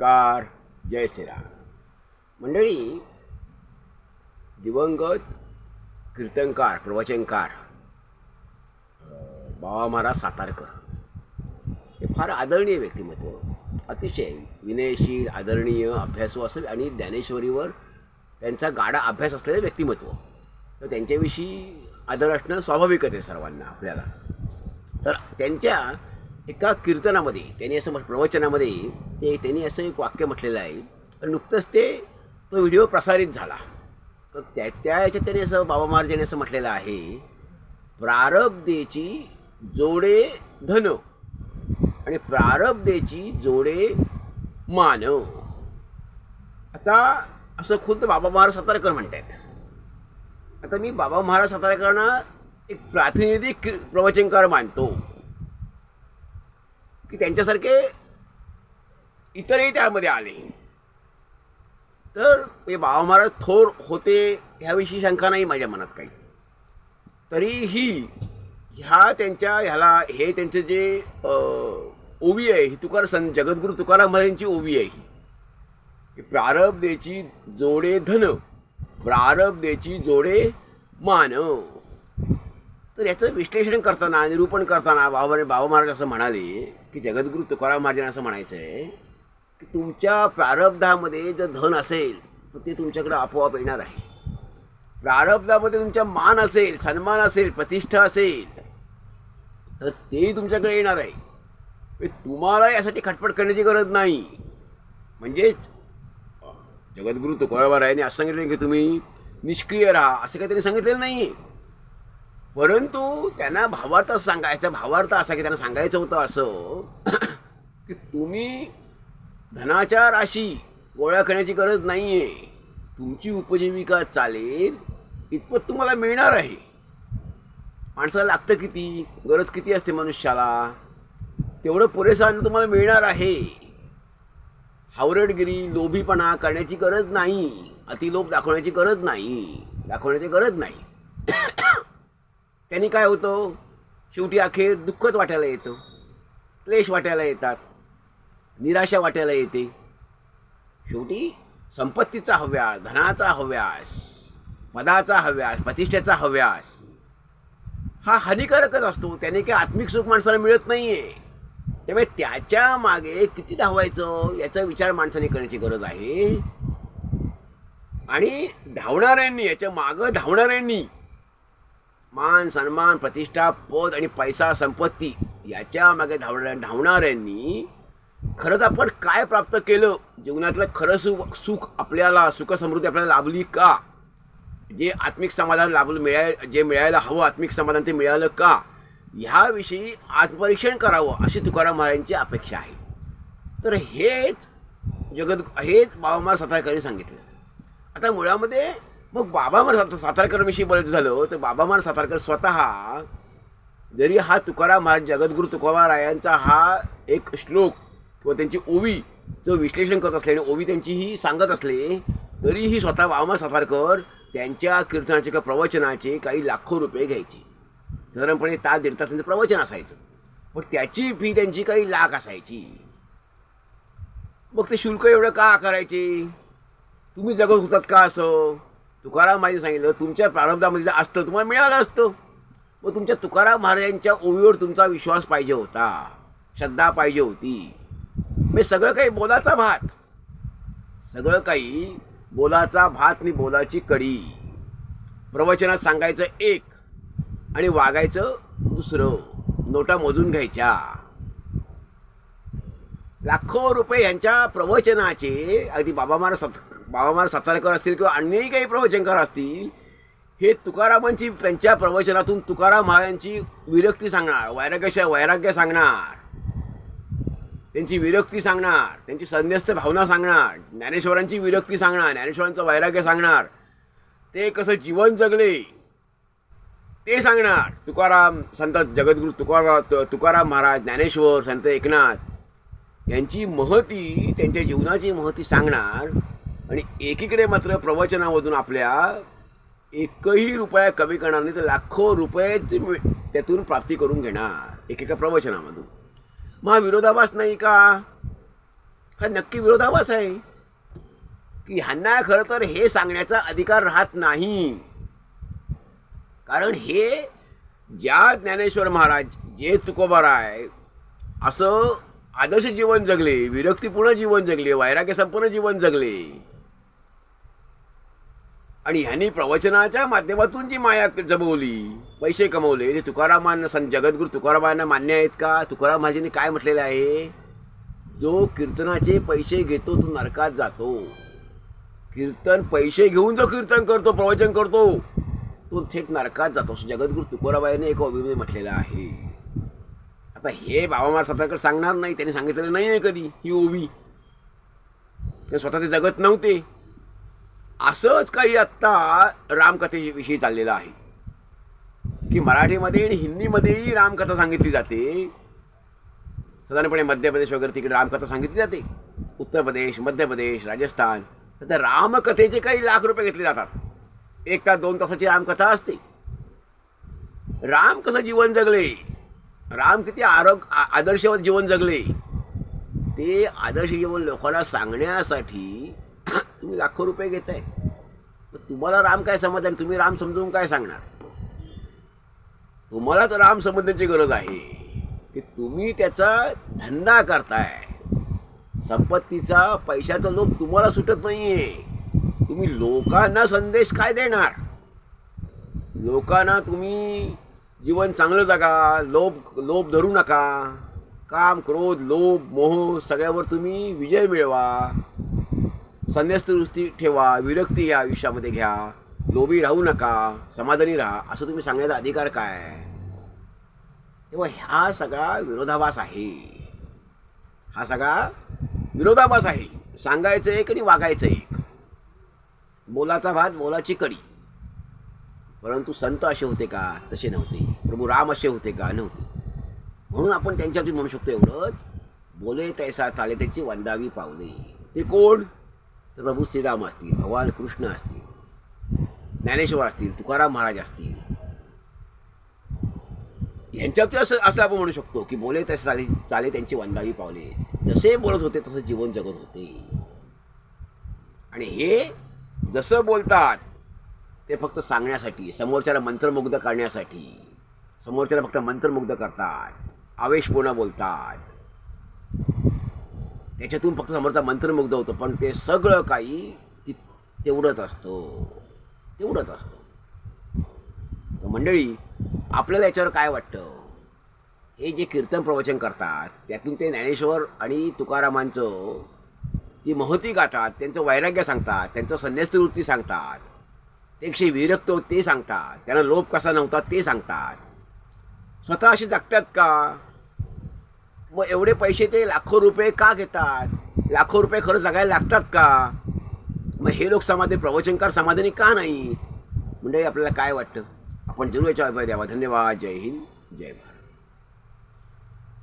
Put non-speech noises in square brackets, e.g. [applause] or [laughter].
Car जय श्रीराम. मंडळी दिवंगत कीर्तनकार प्रवचनकार बाबा महाराज सातारकर हे फार आदरणीय व्यक्तिमत्व अतिशय विनयशील आदरणीय अभ्यासू असेल आणि ज्ञानेश्वरीवर त्यांचा गाडा अभ्यास असलेलं व्यक्तिमत्व. तर त्यांच्याविषयी आदर असणं स्वाभाविकच आहे सर्वांना आपल्याला. तर त्यांच्या एका कीर्तनामध्ये त्यांनी असं प्रवचनामध्ये ते त्यांनी असं एक वाक्य म्हटलेलं आहे. नुकतंच ते तो व्हिडिओ प्रसारित झाला. तर त्या त्या याच्यात त्यांनी असं बाबा महाराजांनी असं म्हटलेलं आहे प्रारब्धेची जोडे धन आणि प्रारब्धेची जोडे मानव आता असं खुद्द बाबा महाराज सातारकर म्हणतात आता मी बाबा महाराज सातारकरांना एक प्रातिनिधिक प्रवचनकार मानतो. की त्यांच्यासारखे इतरही त्यामध्ये आले. तर हे बाबा महाराज थोर होते ह्याविषयी शंका नाही माझ्या मनात काही. तरीही ह्या त्यांच्या ह्याला हे त्यांचं जे अं, ओवी आहे ही तुकार सं जगद्गुरू तुकाराम महाराजांची ओवी आहे ही. प्रारब्धेची जोडे धन प्रारब्धेची जोडे मानव तर याचं विश्लेषण करताना निरूपण करताना बाबा बाबा महाराज असं म्हणाले की जगद्गुरू तुकाराम महाराजांना असं म्हणायचं आहे की तुमच्या प्रारब्धामध्ये जर धन असेल तर ते तुमच्याकडे आपोआप येणार आहे. प्रारब्धामध्ये तुमच्या मान असेल सन्मान असेल प्रतिष्ठा असेल तर तेही तुमच्याकडे येणार आहे. म्हणजे तुम्हाला यासाठी खटपट करण्याची गरज नाही. म्हणजेच जगद्गुरू तुकाराम महाराजांनी असं सांगितलं की तुम्ही निष्क्रिय राहा असं काही त्यांनी सांगितलेलं नाही आहे परंतु त्यांना भावार्थ सांगायचा भावार्थ असा की त्यांना सांगायचं होतं असं. [coughs] की तुम्ही धनाच्या राशी गोळा करण्याची गरज नाही आहे तुमची उपजीविका चालेल इतपत तुम्हाला मिळणार आहे. माणसाला लागतं किती गरज किती असते मनुष्याला? तेवढं पुरेसं अन्न तुम्हाला मिळणार आहे. हावरडगिरी लोभीपणा करण्याची गरज नाही. अतिलोभ दाखवण्याची गरज नाही. दाखवण्याची गरज नाही. [coughs] त्यांनी काय होतं? शेवटी अखेर दुःखच वाटायला येतं. क्लेश वाटायला येतात. निराशा वाटायला येते. शेवटी संपत्तीचा हव्यास धनाचा हव्यास पदाचा हव्यास प्रतिष्ठेचा हव्यास हा हानिकारकच असतो. त्याने काही आत्मिक सुख माणसाला मिळत नाही आहे त्यामुळे त्याच्यामागे किती धावायचं याचा विचार माणसाने करण्याची गरज आहे. आणि धावणाऱ्यांनी याच्या मागं धावणाऱ्यांनी मान सन्मान प्रतिष्ठा पद आणि पैसा संपत्ती याच्या मागे धावणाऱ्यांनी खरंच आपण काय प्राप्त केलं? जीवनातलं खरं सुख सुख आपल्याला सुखसमृद्धी आपल्याला लाभली का? जे आत्मिक समाधान लाभलं मिळाय जे मिळायला हवं आत्मिक समाधान ते मिळालं का? ह्याविषयी आत्मपरीक्षण करावं अशी तुकाराम महाराजांची अपेक्षा आहे. तर हेच जगद हेच बाबा महाराज सातारकरांनी सांगितलं. आता मुळामध्ये मग बाबा मला सात- सातारकरांविषयी बोलायचं झालं तर बाबा मला सातारकर स्वतः जरी हा तुकाराम महाराज जगद्गुरू तुकारायांचा हा एक श्लोक किंवा त्यांची ओवी जो विश्लेषण करत असले आणि ओवी त्यांची ही सांगत असले तरीही स्वतः बाबा सातारकर त्यांच्या कीर्तनाचे किंवा प्रवचनाचे काही लाखो रुपये घ्यायचे. साधारणपणे तास दीड तासांचं प्रवचन असायचं. पण त्याची फी त्यांची काही लाख असायची. मग ते शुल्क एवढं का आकारायचे? तुम्ही जगत होतात का असं? तुकाराम महाराज सांगितलं तुमच्या प्रारंभामध्ये जर असतं तुम्हाला मिळालं असतं. मग तुमच्या तुकाराम महाराजांच्या ओळीवर तुमचा विश्वास पाहिजे होता. श्रद्धा पाहिजे होती. मी सगळं काही बोलाचा भात. सगळं काही बोलाचा भात आणि बोलाची कडी. प्रवचनात सांगायचं एक आणि वागायचं दुसरं. नोटा मोजून घ्यायच्या. लाखो रुपये यांच्या प्रवचनाचे अगदी बाबा महाराज सत बाबामार महाराज सातारकर असतील किंवा अन्यही काही प्रवचनकार असतील हे तुकारामांची त्यांच्या प्रवचनातून तुकाराम महाराजांची विरक्ती सांगणार वैराग्याच्या वैराग्य सांगणार. त्यांची विरक्ती सांगणार त्यांची संन्यस्त भावना सांगणार ज्ञानेश्वरांची विरक्ती सांगणार ज्ञानेश्वरांचं वैराग्य सांगणार. ते कसं जीवन जगले ते सांगणार. तुकाराम संत जगद्गुरू तुकारा तुकाराम महाराज ज्ञानेश्वर संत एकनाथ यांची महती त्यांच्या जीवनाची महती सांगणार. आणि एकीकडे मात्र प्रवचनामधून आपल्या एकही रुपया कमी करणार नाही तर लाखो रुपये त्यातून प्राप्ती करून घेणार एकेका प्रवचनामधून. मग हा विरोधाभास नाही का? हा नक्की विरोधाभास आहे. की ह्यांना खरं तर हे सांगण्याचा अधिकार राहत नाही. कारण हे ज्या ज्ञानेश्वर महाराज जे तुकोबाराय असं आदर्श जीवन जगले विरक्तीपूर्ण जीवन जगले वैराग्य संपूर्ण जीवन जगले आणि ह्यांनी प्रवचनाच्या माध्यमातून जी माया जमवली पैसे कमवले ते तुकारामांना संत जगद्गुरू तुकारामांना मान्य आहेत का? तुकाराम महाराजांनी काय म्हटलेलं आहे? जो कीर्तनाचे पैसे घेतो तो नरकात जातो. कीर्तन पैसे घेऊन जो कीर्तन करतो प्रवचन करतो तो थेट नरकात जातो. असं जगद्गुरू तुकाराबाईने एक ओवीमध्ये म्हटलेला आहे. आता हे बाबा मला सातारकर सांगणार नाही त्यांनी सांगितलेलं नाही आहे कधी ही ओवी. ते स्वतः ते जगत नव्हते. असंच काही आत्ता रामकथेविषयी चाललेलं आहे. की मराठीमध्ये आणि हिंदीमध्येही रामकथा सांगितली जाते. साधारणपणे मध्य प्रदेश वगैरे तिकडे रामकथा सांगितली जाते. उत्तर प्रदेश मध्य प्रदेश राजस्थान. तर त्या रामकथेचे काही लाख रुपये घेतले जातात. एक तास दोन तासाची रामकथा असते. राम कसं जीवन जगले? राम किती आरोग आदर्शवत जीवन जगले? ते आदर्श जीवन लोकांना सांगण्यासाठी तुम्ही लाखो रुपये घेताय. मग तुम्हाला राम काय समजणार तुम्ही राम समजून काय सांगणार? तुम्हालाच राम समजण्याची गरज आहे की तुम्ही त्याचा धंदा करताय. संपत्तीचा पैशाचा लोभ तुम्हाला सुटत नाहीये. तुम्ही लोकांना संदेश काय देणार? लोकांना तुम्ही जीवन चांगलं जगा लोभ लोभ धरू नका. काम क्रोध लोभ मोह सगळ्यावर तुम्ही विजय मिळवा. संन्यासदृष्टी ठेवा विरक्ती या आयुष्यामध्ये घ्या. लोभी राहू नका समाधानी राहा असं तुम्ही सांगण्याचा अधिकार काय? तेव्हा हा सगळा विरोधाभास आहे. हा सगळा विरोधाभास आहे. सांगायचं एक आणि वागायचं एक. बोलाचा भात बोलाची कडी. परंतु संत असे होते का? तसे नव्हते. प्रभू राम असे होते का? नव्हते. म्हणून आपण त्यांच्यातून म्हणू शकतो एवढंच. बोले तैसा चाले त्याची वंदावी पावले. ते कोण? तर प्रभू श्रीराम असतील भगवान कृष्ण असतील ज्ञानेश्वर असतील तुकाराम महाराज असतील. यांच्यातून असं असं आपण म्हणू शकतो की बोले तसे चाले चाले त्यांची वंदावी पावले. जसे बोलत होते तसं जीवन जगत होते. आणि हे जसं बोलतात ते फक्त सांगण्यासाठी समोरच्याला मंत्रमुग्ध करण्यासाठी. समोरच्याला फक्त मंत्रमुग्ध करतात. आवेशपूर्ण बोलतात. त्याच्यातून फक्त समोरचा मंत्रमुग्ध होतो. पण ते सगळं काही ती तेवढंच असतं. तेवढंच असतं. मंडळी आपल्याला याच्यावर काय वाटतं? हे जे कीर्तन प्रवचन करतात त्यातून ते ज्ञानेश्वर आणि तुकारामांचं ती महती गातात त्यांचं वैराग्य सांगतात त्यांचं संन्यस्त वृत्ती सांगतात ते विरक्त ते सांगतात त्यांना लोभ कसा नव्हता ते सांगतात. स्वतः असे जगतात का? मग एवढे पैसे ते लाखो रुपये का घेतात? लाखो रुपये खरं जगायला लागतात का? मग हे लोक समाधी प्रवचनकार समाधानी का नाही म्हणजे आपल्याला काय वाटतं? आपण जरूर याच्या अभिप्राय द्यावा. धन्यवाद. जय हिंद. जय भारत.